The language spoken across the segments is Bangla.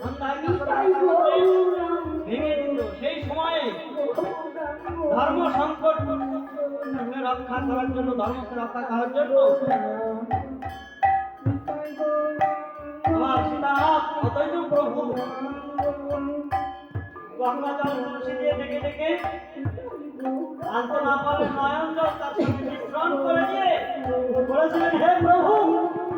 সন্ধ্যায় নিতাই করতে গৌরাঙ্গ ভেঙে দিত সেই সময়ে ধর্ম সংকট রক্ষা করার জন্য ধর্মকে রক্ষা করার জন্য আমার সীতানাথ অদ্বৈত প্রভু গঙ্গা জল তুলসী দিয়ে ডেকে ডেকে আনতে না পারলে নয়ন জল তার সঙ্গে মিশ্রণ করে দিয়ে বলেছিলেন হে প্রভু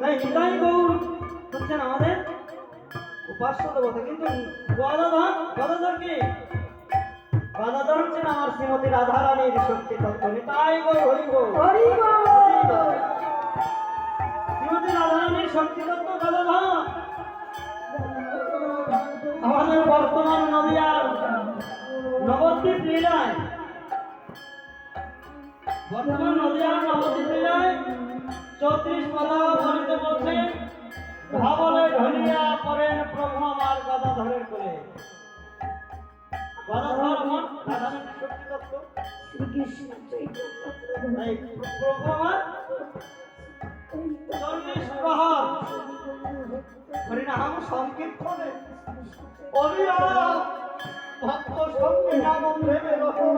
তাই নিতাই গৌর হচ্ছেন আমাদের উপাস্য দেবতা। কিন্তু গদাধর গদাধর কি? গদাধর হচ্ছেন আমার শ্রীমতী রাধারানীর শক্তি তত্ত্ব। নিতাই গৌর। হরি গৌর। শ্রীমতী রাধারানীর শক্তি তত্ত্ব গদাধর। আমাদের বর্তমান নদিয়ার নবদ্বীপ লীলায় বর্তমান নদিয়ার নবদ্বীপ লীলায় চৌত্রিশ পাতা বলিতে বলছেন ভাবলে ধরিয়া পড়েন প্রভু আমার গদাধরের কোলে। গদাধর আমার রাধারানীর শক্তি তত্ত্ব? প্রভু আমার চল্লিশ প্রহর হরিনাম সংকীর্তনে। অবিরাম ভক্ত সঙ্গে নাম ভেবে রসন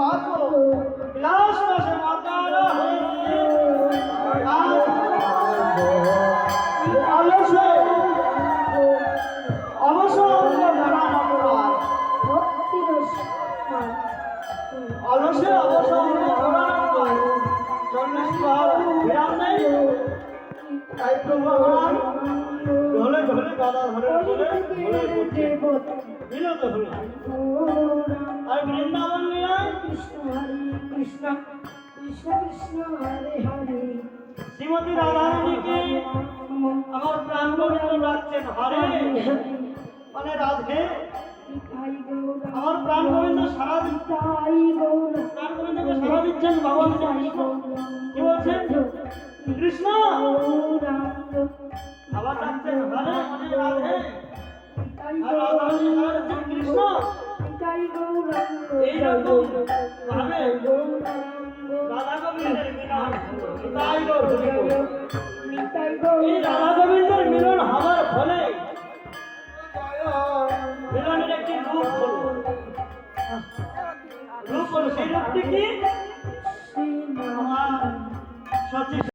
অলসে অবসর ধরা ধরা চল্লিশ প্রহর বিরাম নেই তাই প্রভু আমার ঢলে ঢলে গাদা ধরে বলে ধরে বিরত হলো কৃষ্ণ কৃষ্ণ কৃষ্ণ হরে হরে শ্রীমতী রাধারানীকে আমার প্রাণ গোবিন্দ ডাকছেন হরে। মানে রাধে, আমার প্রাণ গোবিন্দ সারা প্রাণ গোবিন্দকে সারা দিচ্ছেন ভগবান কি বলছেন? কৃষ্ণ! আবার ডাকছেন হরে মানে রাধে। কৃষ্ণ। এই রাধা গোবিন্দের মিলন হওয়ার ফলে মিলনের একটি রূপ হল। রূপ হলো সেই রূপটি কি? আমার সচিব।